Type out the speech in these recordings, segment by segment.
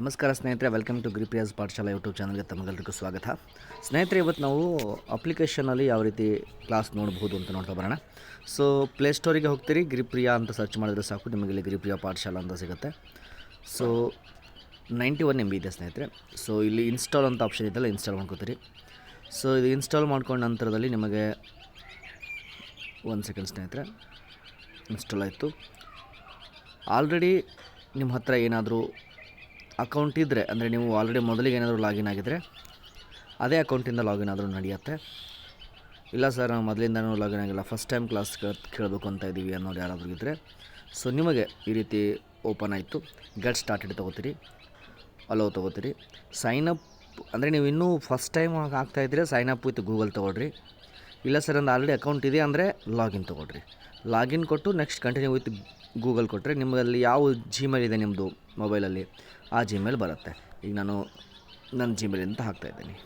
ನಮಸ್ಕಾರ ಸ್ನೇಹಿತರೆ welcome to ಗ್ರಿಪಿಯಾಸ್ ಪಾಠಶಾಲಾ ಯೂಟ್ಯೂಬ್ ಚಾನಲ್ಗೆ ತಮಗೆಲ್ಲರಿಗೂ ಸ್ವಾಗತ. ಸ್ನೇಹಿತರೆ, ಇವತ್ತು ನಾವು ಅಪ್ಲಿಕೇಶನಲ್ಲಿ ಯಾವ ರೀತಿ ಕ್ಲಾಸ್ ನೋಡ್ಬೋದು ಅಂತ ನೋಡ್ತಾ ಬರೋಣ. ಸೊ ಪ್ಲೇಸ್ಟೋರಿಗೆ ಹೋಗ್ತೀರಿ ಗ್ರಿಪ್ರಿಯಾ ಅಂತ ಸರ್ಚ್ ಮಾಡಿದ್ರೆ ಸಾಕು, ನಿಮಗೆ ಇಲ್ಲಿ ಗ್ರಿಪ್ರಿಯಾ ಪಾಠಶಾಲಾ ಅಂತ ಸಿಗುತ್ತೆ. So ninety one M B ಇದೆ ಸ್ನೇಹಿತರೆ. ಸೊ ಇಲ್ಲಿ ಇನ್ಸ್ಟಾಲ್ ಅಂತ ಆಪ್ಷನ್ ಇದೆಲ್ಲ ಇನ್ಸ್ಟಾಲ್ ಮಾಡ್ಕೋತೀರಿ. ಸೊ ಇದು ಇನ್ಸ್ಟಾಲ್ ಮಾಡ್ಕೊಂಡ ನಂತರದಲ್ಲಿ ನಿಮಗೆ ಒಂದು ಸೆಕೆಂಡ್ ಸ್ನೇಹಿತರೆ ಇನ್ಸ್ಟಾಲ್ ಆಯಿತು. ಆಲ್ರೆಡಿ ನಿಮ್ಮ ಹತ್ರ ಏನಾದರೂ ಅಕೌಂಟ್ ಇದ್ದರೆ ಅಂದರೆ ನೀವು ಆಲ್ರೆಡಿ ಮೊದಲಿಗೆ ಏನಾದರೂ ಲಾಗಿನ್ ಆಗಿದ್ದರೆ ಅದೇ ಅಕೌಂಟಿಂದ ಲಾಗಿನ್ ಆದರೂ ನಡೆಯುತ್ತೆ. ಇಲ್ಲ ಸರ್ ನಾವು ಮೊದಲಿಂದನೂ ಲಾಗಿನ್ ಆಗಿಲ್ಲ. ಫಸ್ಟ್ ಟೈಮ್ ಕ್ಲಾಸ್ ಕೇಳಬೇಕು ಅಂತ ಇದ್ದೀವಿ ಅನ್ನೋರು ಯಾರಾದರೂ ಇದ್ದರೆ ಸೊ ನಿಮಗೆ ಈ ರೀತಿ ಓಪನ್ ಆಯಿತು. ಗೆಟ್ ಸ್ಟಾರ್ಟೆಡ್ ತೊಗೋತೀರಿ. ಅಲೋ ತೊಗೋತೀರಿ. ಸೈನ್ ಅಪ್ ಅಂದರೆ ನೀವು ಇನ್ನೂ ಫಸ್ಟ್ ಟೈಮ್ ಆಗ್ತಾಯಿದ್ರೆ ಸೈನ್ ಅಪ್ ವಿತ್ ಗೂಗಲ್ ತೊಗೊಳ್ರಿ. ಇಲ್ಲ ಸರ್ ಒಂದು ಆಲ್ರೆಡಿ ಅಕೌಂಟ್ ಇದೆ ಅಂದರೆ ಲಾಗಿನ್ ತೊಗೊಳ್ರಿ. ಲಾಗಿನ್ ಕೊಟ್ಟು ನೆಕ್ಸ್ಟ್ ಕಂಟಿನ್ಯೂ ವಿತ್ ಗೂಗಲ್ ಕೊಟ್ಟರೆ ನಿಮ್ಮಲ್ಲಿ ಯಾವ ಜಿಮೇಲ್ ಇದೆ ನಿಮ್ಮದು ಮೊಬೈಲಲ್ಲಿ ಆ ಜಿಮೇಲ್ ಬರುತ್ತೆ. ಈಗ ನಾನು ನನ್ನ ಜಿಮೇಲ್ ಅಂತ ಹಾಕ್ತಾಯಿದ್ದೀನಿ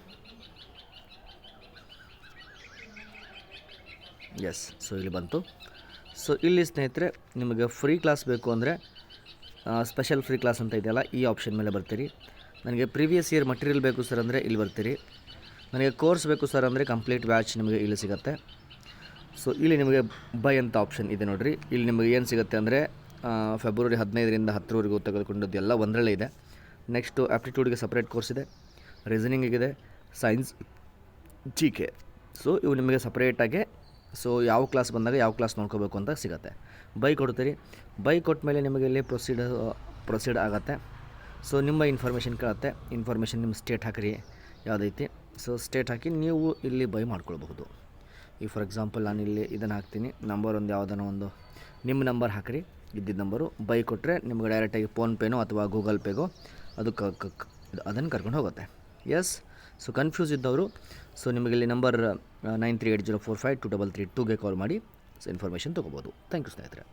ಎಸ್ ಸೊ ಇಲ್ಲಿ ಬಂತು. ಸೊ ಇಲ್ಲಿ ಸ್ನೇಹಿತರೆ, ನಿಮಗೆ ಫ್ರೀ ಕ್ಲಾಸ್ ಬೇಕು ಅಂದರೆ ಸ್ಪೆಷಲ್ ಫ್ರೀ ಕ್ಲಾಸ್ ಅಂತ ಇದೆಯಲ್ಲ, ಈ ಆಪ್ಷನ್ ಮೇಲೆ ಬರ್ತೀರಿ. ನನಗೆ ಪ್ರೀವಿಯಸ್ ಇಯರ್ ಮಟೀರಿಯಲ್ ಬೇಕು ಸರ್ ಅಂದರೆ ಇಲ್ಲಿ ಬರ್ತೀರಿ. ನನಗೆ ಕೋರ್ಸ್ ಬೇಕು ಸರ್ ಅಂದರೆ ಕಂಪ್ಲೀಟ್ ಬ್ಯಾಚ್ ನಿಮಗೆ ಇಲ್ಲಿ ಸಿಗುತ್ತೆ. ಸೊ, ಇಲ್ಲಿ ನಿಮಗೆ ಬೈ ಅಂತ ಆಪ್ಷನ್ ಇದೆ ನೋಡಿರಿ. ಇಲ್ಲಿ ನಿಮಗೆ ಏನು ಸಿಗುತ್ತೆ ಅಂದರೆ ಫೆಬ್ರವರಿ ಹದಿನೈದರಿಂದ ಹತ್ತರವರೆಗೂ ತೆಗೆದುಕೊಂಡದ್ದು ಎಲ್ಲ ಒಂದರಲ್ಲೇ ಇದೆ. ನೆಕ್ಸ್ಟು ಆ್ಯಪ್ಟಿಟ್ಯೂಡ್ಗೆ ಸಪ್ರೇಟ್ ಕೋರ್ಸ್ ಇದೆ. ರೀಸನಿಂಗಿಗಿದೆ ಸೈನ್ಸ್ ಜಿ ಕೆ ಸೊ ಇವು ನಿಮಗೆ ಸಪ್ರೇಟಾಗಿ ಸೊ ಯಾವ ಕ್ಲಾಸ್ ಬಂದಾಗ ಯಾವ ಕ್ಲಾಸ್ ನೋಡ್ಕೋಬೇಕು ಅಂತ ಸಿಗುತ್ತೆ. ಬೈ ಕೊಡ್ತೀರಿ. ಬೈ ಕೊಟ್ಟ ಮೇಲೆ ನಿಮಗೆ ಇಲ್ಲಿ ಪ್ರೊಸೀಡ್ ಪ್ರೊಸೀಡ್ ಆಗುತ್ತೆ. ಸೊ ನಿಮ್ಮ ಇನ್ಫಾರ್ಮೇಷನ್ ಕೇಳುತ್ತೆ. ಇನ್ಫಾರ್ಮೇಷನ್ ನಿಮ್ಮ ಸ್ಟೇಟ್ ಹಾಕಿರಿ. ಯಾವುದೈತಿ? ಸೊ ಸ್ಟೇಟ್ ಹಾಕಿ ನೀವು ಇಲ್ಲಿ ಬೈ ಮಾಡ್ಕೊಳ್ಬಹುದು. ಈಗ ಫಾರ್ ಎಕ್ಸಾಂಪಲ್ ನಾನು ಇಲ್ಲಿ ಇದನ್ನು ಹಾಕ್ತೀನಿ ನಂಬರ್ ಒಂದು ಯಾವುದನ್ನೋ ಒಂದು, ನಿಮ್ಮ ನಂಬರ್ ಹಾಕಿರಿ. ಇದ್ದಿದ್ದ ನಂಬರು ಬೈ ಕೊಟ್ಟರೆ ನಿಮ್ಗೆ ಡೈರೆಕ್ಟಾಗಿ ಫೋನ್ಪೇನೋ ಅಥವಾ ಗೂಗಲ್ ಪೇಗೋ ಅದು ಕ ಅದನ್ನು ಕರ್ಕೊಂಡು ಹೋಗುತ್ತೆ. ಎಸ್ ಸೊ ಕನ್ಫ್ಯೂಸ್ ಇದ್ದವರು ಸೊ ನಿಮಗೆ ಇಲ್ಲಿ number nine three eight zero four five two double three ಟೂಗೆ ಕಾಲ್ ಮಾಡಿ ಸೊ ಇನ್ಫಾರ್ಮೇಷನ್ ತೊಗೋಬೋದು. ಥ್ಯಾಂಕ್ ಯು ಸ್ನೇಹಿತರೆ.